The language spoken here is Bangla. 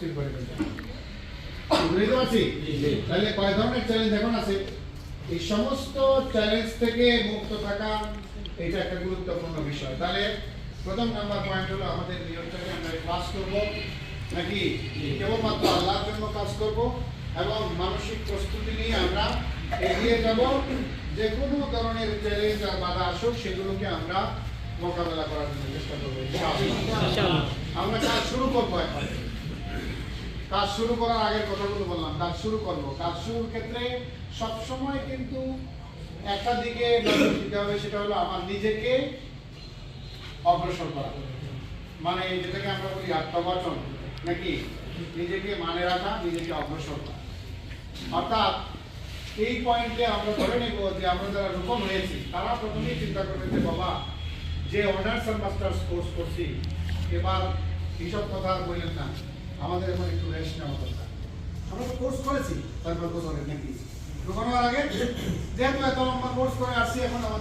অস্থির করে বুঝতে পারছি? তাহলে কয় ধরনের চ্যালেঞ্জ এখন আছে? এই সমস্ত চ্যালেঞ্জ থেকে মুক্ত থাকা এটা একটা গুরুত্বপূর্ণ বিষয়। তাহলে প্রথম নাম্বার পয়েন্ট হলো আমাদের নিয়মটাকে আমরা ক্লাস করব। নাকি কেবলমাত্র আল্লাহর জন্য কাজ করব? এবং মানসিক প্রস্তুতি নিয়ে আমরা এগিয়ে যাব। যে কোনো ধরনের চ্যালেঞ্জ আর বাধা আসুক সেগুলোকে আমরা মোকাবেলা করার জন্য চেষ্টা করব। ইনশাআল্লাহ। আমরা কাজ শুরু করব এখন। কাজ শুরু করার আগের কথাগুলো বললাম, কাজ শুরু করব। কাজ শুরুর ক্ষেত্রে সব সময় কিন্তু একটা দিকে দিতে হবে, সেটা হলো আমার নিজেকে অগ্রসর করা। মানে যেটাকে আমরা বলি আত্মবচন, নাকি? নিজেকে মানে রাখা, নিজেকে অগ্রসর করা। অর্থাৎ এই পয়েন্টে আমরা ধরে নেব যে আমরা যারা রোপণ হয়েছি, তারা প্রথমেই চিন্তা করবে যে, বাবা, যে অনার্স আর মাস্টার্স কোর্স করছি, এবার এইসব কথা বললেন না এখন একটু রেস্ট নেওয়া দরকার। আমরা তো কোর্স করেছি, তারপর কোথাও নাকি। হওয়ার আগে যেহেতু এত লম্বা কোর্স করে আসছি, এখন আমাদের